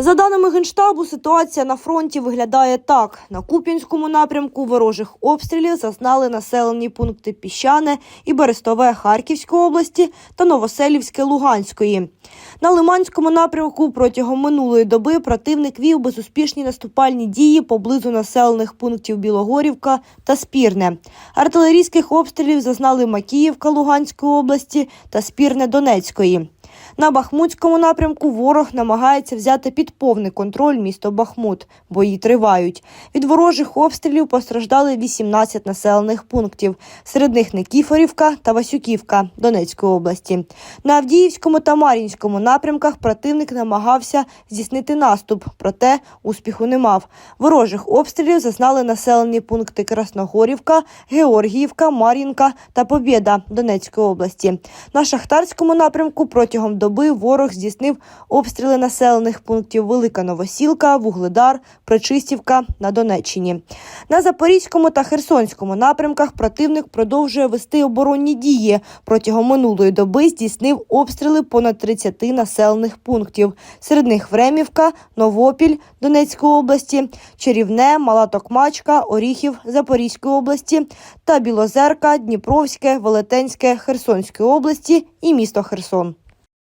За даними Генштабу, ситуація на фронті виглядає так: на Куп'янському напрямку ворожих обстрілів зазнали населені пункти Піщане і Берестове Харківської області та Новоселівське Луганської. На Лиманському напрямку протягом минулої доби противник вів безуспішні наступальні дії поблизу населених пунктів Білогорівка та Спірне. Артилерійських обстрілів зазнали Макіївка Луганської області та Спірне Донецької. На Бахмутському напрямку ворог намагається взяти під повний контроль місто Бахмут. Бої тривають. Від ворожих обстрілів постраждали 18 населених пунктів. Серед них Никіфорівка та Васюківка Донецької області. На Авдіївському та Мар'їнському напрямках противник намагався здійснити наступ, проте успіху не мав. Ворожих обстрілів зазнали населені пункти Красногорівка, Георгіївка, Мар'їнка та Побєда Донецької області. На Шахтарському напрямку протягом доби ворог здійснив обстріли населених пунктів Велика Новосілка, Вугледар, Причистівка на Донеччині. На Запорізькому та Херсонському напрямках противник продовжує вести оборонні дії. Протягом минулої доби здійснив обстріли понад 30 населених пунктів. Серед них Времівка, Новопіль Донецької області, Чарівне, Мала Токмачка, Оріхів Запорізької області та Білозерка, Дніпровське, Велетенське Херсонської області і місто Херсон.